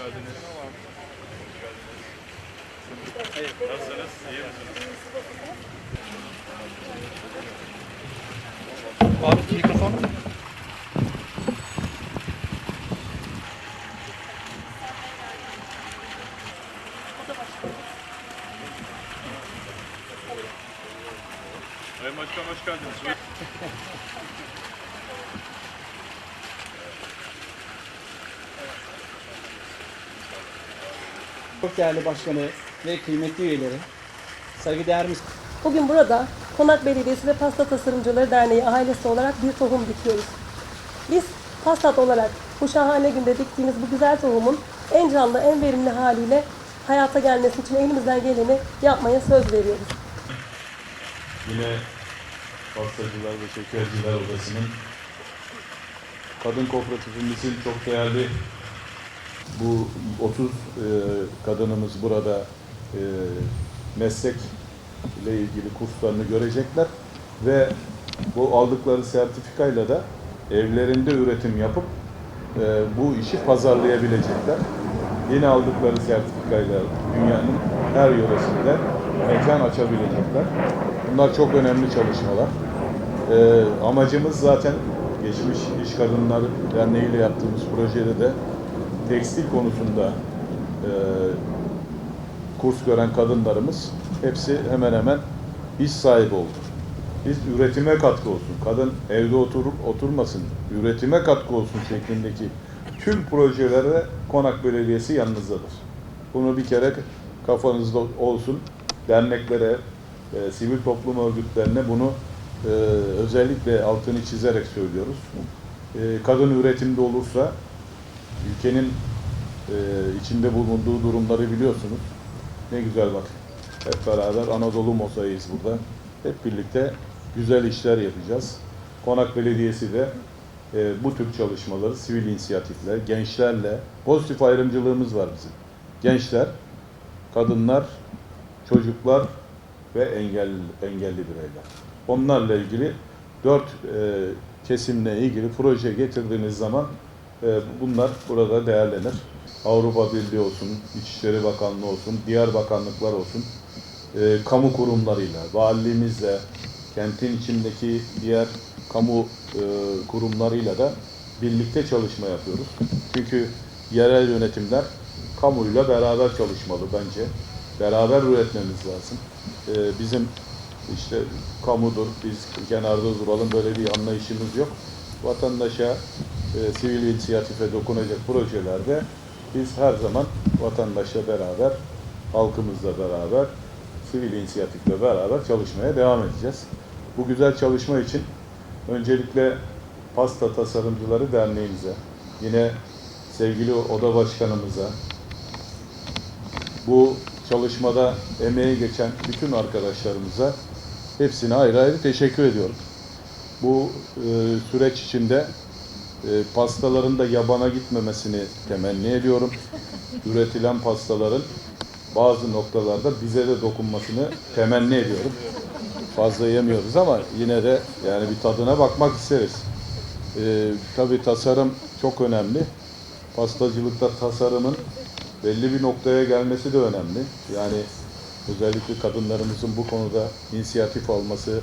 geldiniz. Hoş geldiniz. Nasılsınız? İyi misiniz? Abi mikrofon. Sayın Başkan hoş geldiniz. Çok değerli başkanı ve kıymetli üyeleri, saygıdeğer mis- Bugün burada Konak Belediyesi ve Pasta Tasarımcıları Derneği ailesi olarak bir tohum dikiyoruz. Biz Pastat olarak bu şahane günde diktiğimiz bu güzel tohumun en canlı, en verimli haliyle hayata gelmesi için elimizden geleni yapmaya söz veriyoruz. Yine Pastacılar ve Şekerciler Odası'nın kadın kooperatifimizin çok değerli bu 30 e, kadınımız burada e, meslek ile ilgili kurslarını görecekler ve bu aldıkları sertifikayla da evlerinde üretim yapıp e, bu işi pazarlayabilecekler. Yine aldıkları sertifikayla dünyanın her yöresinde mekan açabilecekler. Bunlar çok önemli çalışmalar. E, amacımız zaten geçmiş İş Kadınları Derneği ile yaptığımız projede de tekstil konusunda e, kurs gören kadınlarımız hepsi hemen hemen iş sahibi oldu. Biz üretime katkı olsun, kadın evde oturup oturmasın, üretime katkı olsun şeklindeki tüm projelere Konak Belediyesi yanınızdadır. Bunu bir kere kafanızda olsun. Derneklere, e, sivil toplum örgütlerine bunu e, özellikle altını çizerek söylüyoruz. E, kadın üretimde olursa ülkenin e, içinde bulunduğu durumları biliyorsunuz. Ne güzel bak. Hep beraber Anadolu mosaiğiz burada. Hep birlikte güzel işler yapacağız. Konak Belediyesi de e, bu tür çalışmaları sivil inisiyatifler, gençlerle, pozitif ayrımcılığımız var bizim. Gençler, kadınlar, çocuklar ve engelli, engelli bireyler. Onlarla ilgili dört e, kesimle ilgili proje getirdiğiniz zaman bunlar burada değerlenir. Avrupa Birliği olsun, İçişleri Bakanlığı olsun, diğer bakanlıklar olsun, e, kamu kurumlarıyla, valiliğimizle, kentin içindeki diğer kamu e, kurumlarıyla da birlikte çalışma yapıyoruz. Çünkü yerel yönetimler kamuyla beraber çalışmalı bence. Beraber üretmemiz lazım. E, bizim işte kamudur, biz kenarda duralım böyle bir anlayışımız yok. Vatandaşa, e, sivil inisiyatife dokunacak projelerde biz her zaman vatandaşla beraber, halkımızla beraber, sivil inisiyatifle beraber çalışmaya devam edeceğiz. Bu güzel çalışma için öncelikle Pasta Tasarımcıları Derneğimize, yine sevgili oda başkanımıza, bu çalışmada emeği geçen bütün arkadaşlarımıza hepsine ayrı ayrı teşekkür ediyorum. Bu e, süreç içinde e, pastaların da yabana gitmemesini temenni ediyorum. Üretilen pastaların bazı noktalarda bize de dokunmasını temenni ediyorum. Fazla yemiyoruz ama yine de yani bir tadına bakmak isteriz. E, tabii tasarım çok önemli. Pastacılıkta tasarımın belli bir noktaya gelmesi de önemli. Yani özellikle kadınlarımızın bu konuda inisiyatif alması,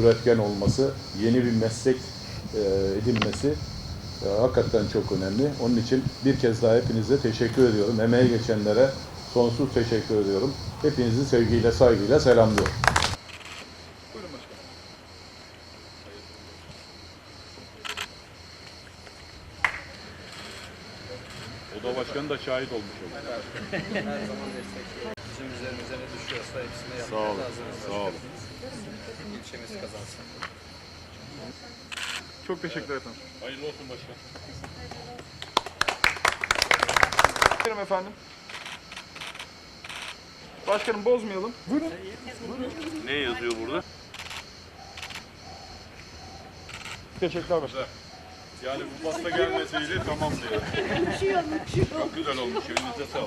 üretken olması, yeni bir meslek e, edinmesi e, hakikaten çok önemli. Onun için bir kez daha hepinize teşekkür ediyorum. Emeğe geçenlere sonsuz teşekkür ediyorum. Hepinizi sevgiyle, saygıyla selamlıyorum. Buyurun başkanım. Oda başkanı da şahit olmuş oldu. Her zaman destekliyoruz. Bizim üzerimize ne düşüyorsa hepsini Sağ yapmaya olun, hazırız. sağ olun. İlçemiz kazansın. Çok teşekkür ederim. Hayırlı olsun başkan. Buyurun efendim. Başkanım bozmayalım. Buyurun. Ne yazıyor burada? Teşekkürler başkanım. Yani bu pasta gelmeseydi tamam diyor. Çok güzel olmuş. Elinize sağlık.